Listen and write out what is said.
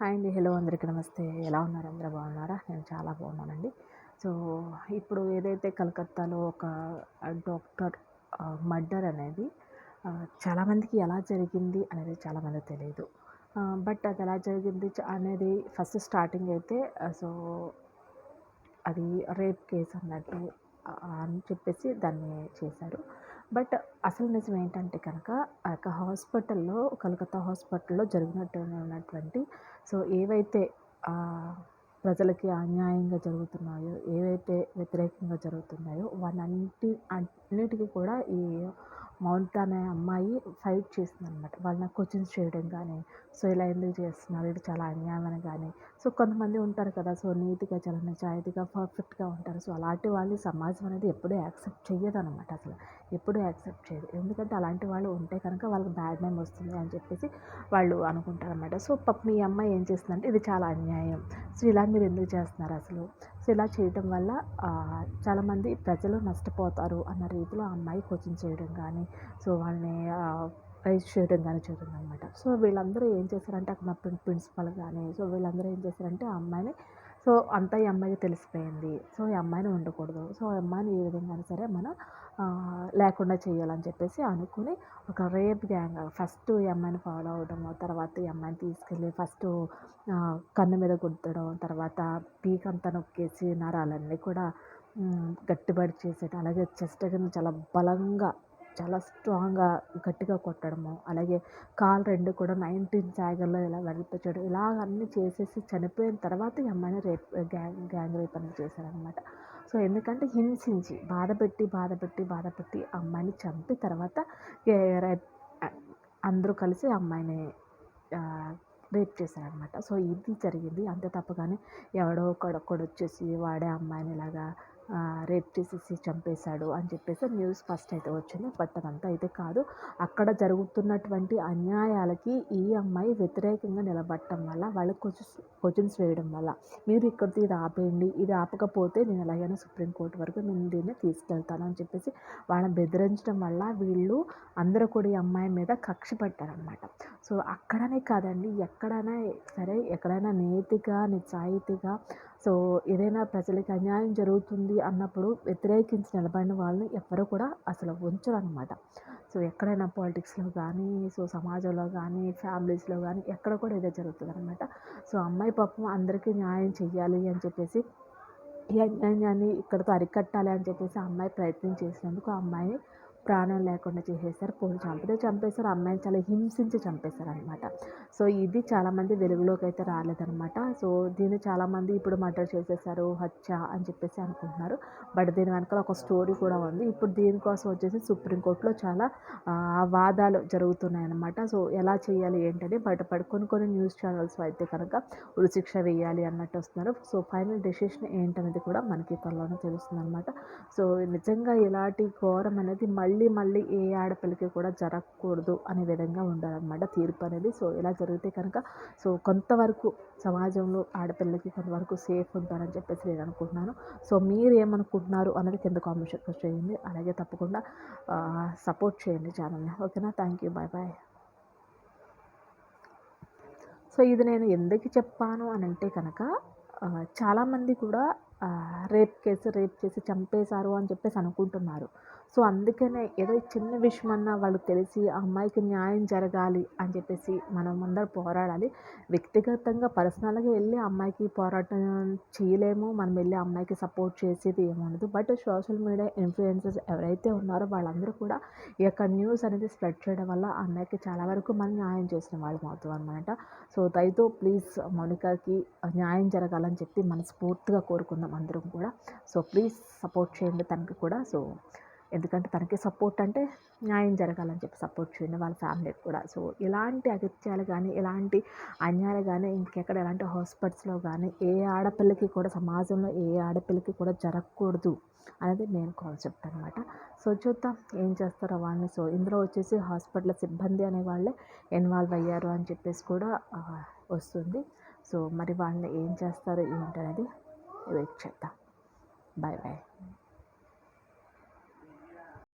Hi అండి. Hello అందరికీ నమస్తే. ఎలా ఉన్నారు? అందరూ బాగున్నారా? నేను చాలా బాగున్నానండి. సో ఇప్పుడు ఏదైతే కలకత్తాలో ఒక డాక్టర్ మర్డర్ అనేది చాలామందికి ఎలా జరిగింది అనేది చాలామంది తెలియదు బట్ అది ఎలా జరిగింది అనేది ఫస్ట్ స్టార్టింగ్ అయితే సో అది రేప్ కేసు అన్నట్టు అని చెప్పేసి దాన్ని చేశారు. బట్ అసలు నిజం ఏంటంటే కనుక ఆ యొక్క హాస్పిటల్లో కలకత్తా హాస్పిటల్లో జరిగినట్టు ఉన్నటువంటి సో ఏవైతే ప్రజలకి అన్యాయంగా జరుగుతున్నాయో ఏవైతే వ్యతిరేకంగా జరుగుతున్నాయో వాటన్నిటి అన్నిటికీ కూడా ఈ మౌనిక అనే అమ్మాయి ఫైట్ చేసిందనమాట. వాళ్ళని క్వశ్చన్స్ చేయడం కానీ సో ఇలా ఎందుకు చేస్తున్నారు? ఇది చాలా అన్యాయం అని కానీ. సో కొంతమంది ఉంటారు కదా సో నీతిగా చాలా నిజాయితీగా పర్ఫెక్ట్గా ఉంటారు. సో అలాంటి వాళ్ళు సమాజం అనేది ఎప్పుడూ యాక్సెప్ట్ చేయదు అనమాట అసలు. ఎప్పుడూ యాక్సెప్ట్ చేయదు ఎందుకంటే అలాంటి వాళ్ళు ఉంటే కనుక వాళ్ళకి బ్యాడ్ నేమ్ వస్తుంది అని చెప్పేసి వాళ్ళు అనుకుంటారు అనమాట సో పాప మీ అమ్మాయి ఏం చేస్తుందంటే ఇది చాలా అన్యాయం. సో ఇలా మీరు ఎందుకు చేస్తున్నారు అసలు? సో ఇలా చేయడం వల్ల చాలామంది ప్రజలు నష్టపోతారు అన్న రీతిలో ఆ అమ్మాయి కోచింగ్ చేయడం కానీ సో వాళ్ళని రైస్ చేయడం కానీ అనమాట సో వీళ్ళందరూ ఏం చేశారంటే అక్కడ మా ప్రిన్సిపల్ కానీ సో వీళ్ళందరూ ఏం చేశారంటే ఆ అమ్మాయిని సో అంతా ఈ అమ్మాయికి తెలిసిపోయింది. సో ఈ అమ్మాయిని ఉండకూడదు. సో ఈ అమ్మాయిని ఏ విధంగా సరే మనం లేకుండా చేయాలని చెప్పేసి అనుకుని ఒక రేప్ గ్యాంగ్ ఫస్ట్ ఈ అమ్మాయిని ఫాలో అవడం తర్వాత ఈ అమ్మాయిని తీసుకెళ్ళి ఫస్ట్ కన్ను మీద గుద్దడం తర్వాత పీకంతా నొక్కేసి నరాలన్నీ కూడా గట్టిబడి చేసేట. అలాగే చెస్ట్ కింద చాలా బలంగా చాలా స్ట్రాంగ్గా గట్టిగా కొట్టడము అలాగే కాలు రెండు కూడా నైన్టీన్ జాగర్లో ఇలా వెడల్పించడం ఇలాగ అన్నీ చేసేసి చనిపోయిన తర్వాత ఈ అమ్మాయిని రేప్ గ్యాంగ్ గ్యాంగ్ రేప్ అనేది చేశారనమాట సో ఎందుకంటే హింసించి బాధపెట్టి బాధపెట్టి బాధపెట్టి అమ్మాయిని చంపి తర్వాత అందరూ కలిసి అమ్మాయిని రేప్ చేశారనమాట సో ఇది జరిగింది. అంతే తప్ప కానీ ఎవడో ఒకడొక్కడు వచ్చేసి వాడే అమ్మాయిని ఇలాగా రేప్ చేసేసి చంపేశాడు అని చెప్పేసి న్యూస్ ఫస్ట్ అయితే వచ్చింది. బట్ అదంతా అయితే కాదు. అక్కడ జరుగుతున్నటువంటి అన్యాయాలకి ఈ అమ్మాయి వ్యతిరేకంగా నిలబడటం వల్ల వాళ్ళకి కొంచెం క్వశ్చన్స్ వేయడం వల్ల. మీరు ఇక్కడితో ఇది ఆపేయండి. ఇది ఆపకపోతే నేను ఎలాగైనా సుప్రీంకోర్టు వరకు నేను దీన్ని తీసుకెళ్తాను అని చెప్పేసి వాళ్ళని బెదిరించడం వల్ల వీళ్ళు అందరూ కూడా ఈ అమ్మాయి మీద కక్ష పట్టారనమాట సో అక్కడనే కాదండి ఎక్కడైనా సరే ఎక్కడైనా నేతిగా నిజాయితీగా సో ఏదైనా ప్రజలకి అన్యాయం జరుగుతుంది అన్నప్పుడు వ్యతిరేకించి నిలబడిన వాళ్ళని ఎవ్వరూ కూడా అసలు ఉంచరు అనమాట సో ఎక్కడైనా పాలిటిక్స్లో కానీ సో సమాజంలో కానీ ఫ్యామిలీస్లో కానీ ఎక్కడ కూడా ఇదే జరుగుతుంది అనమాట సో అమ్మాయి పాపం అందరికీ న్యాయం చెయ్యాలి అని చెప్పేసి ఈ అన్యాయాన్ని ఇక్కడితో అరికట్టాలి అని చెప్పేసి అమ్మాయి ప్రయత్నం చేసినందుకు ఆ అమ్మాయిని ప్రాణం లేకుండా చేసేసారు పోనీ చంపితే చంపేశారు అమ్మాయిని చాలా హింసించి చంపేశారు అనమాట సో ఇది చాలామంది వెలుగులోకి అయితే రాలేదనమాట సో దీన్ని చాలామంది ఇప్పుడు మర్డర్ చేసేసారు హత్య అని చెప్పేసి అనుకుంటున్నారు. బట్ దీని వెనకాల ఒక స్టోరీ కూడా ఉంది. ఇప్పుడు దీనికోసం వచ్చేసి సుప్రీంకోర్టులో చాలా వాదాలు జరుగుతున్నాయి అనమాట సో ఎలా చేయాలి ఏంటని బయట కొన్ని కొన్ని న్యూస్ ఛానల్స్ అయితే కనుక ఉరిశిక్ష వేయాలి అన్నట్టు వస్తున్నారు. సో ఫైనల్ డెసిషన్ ఏంటనేది కూడా మనకి త్వరలోనే తెలుస్తుంది అనమాట సో నిజంగా ఇలాంటి ఘోరం అనేది మళ్ళీ మళ్ళీ మళ్ళీ ఏ ఆడపిల్లకి కూడా జరగకూడదు అనే విధంగా ఉండాలన్నమాట తీర్పు అనేది. సో ఇలా జరిగితే కనుక సో కొంతవరకు సమాజంలో ఆడపిల్లకి కొంతవరకు సేఫ్ ఉంటారని చెప్పేసి నేను అనుకుంటున్నాను. సో మీరు ఏమనుకుంటున్నారు అనేది కింద కామెంట్ చేయండి. అలాగే తప్పకుండా సపోర్ట్ చేయండి ఛానల్ని ఓకేనా thank you bye bye so ఇది నేను ఎందుకు చెప్పాను అని అంటే కనుక చాలామంది కూడా రేప్ కేసు రేప్ చేసి చంపేశారు అని చెప్పేసి అనుకుంటున్నారు. సో అందుకనే ఏదో చిన్న విషయం అన్నా వాళ్ళకి తెలిసి ఆ అమ్మాయికి న్యాయం జరగాలి అని చెప్పేసి మనం అందరూ పోరాడాలి. వ్యక్తిగతంగా పర్సనల్గా వెళ్ళి అమ్మాయికి పోరాటం చేయలేము. మనం వెళ్ళి అమ్మాయికి సపోర్ట్ చేసేది ఏముండదు బట్ సోషల్ మీడియా ఇన్ఫ్లుయెన్సెస్ ఎవరైతే ఉన్నారో వాళ్ళందరూ కూడా ఈ యొక్క న్యూస్ అనేది స్ప్రెడ్ చేయడం వల్ల అమ్మాయికి చాలా వరకు మనం న్యాయం చేసిన వాళ్ళం అవుతాం అనమాట సో దయతో ప్లీజ్ మౌనికాకి న్యాయం జరగాలని చెప్పి మనస్ఫూర్తిగా కోరుకుందాం అందరం కూడా. సో ప్లీజ్ సపోర్ట్ చేయండి తనకి కూడా. సో ఎందుకంటే తనకి సపోర్ట్ అంటే న్యాయం జరగాలని చెప్పి సపోర్ట్ చేయండి వాళ్ళ ఫ్యామిలీకి కూడా. సో ఎలాంటి అగత్యాలు కానీ ఎలాంటి అన్యాయాలు కానీ ఇంకెక్కడ ఎలాంటి హాస్పిటల్స్లో కానీ ఏ ఆడపిల్లకి కూడా సమాజంలో ఏ ఆడపిల్లకి కూడా జరగకూడదు అనేది నేను కాన్సెప్ట్ అనమాట సో చూద్దాం ఏం చేస్తారో వాళ్ళని. సో ఇందులో వచ్చేసి హాస్పిటల్ సిబ్బంది అనే వాళ్ళే ఇన్వాల్వ్ అయ్యారు అని చెప్పేసి కూడా వస్తుంది. సో మరి వాళ్ళని ఏం చేస్తారు ఏంటనేది వెయిట్ చేద్దాం. Bye bye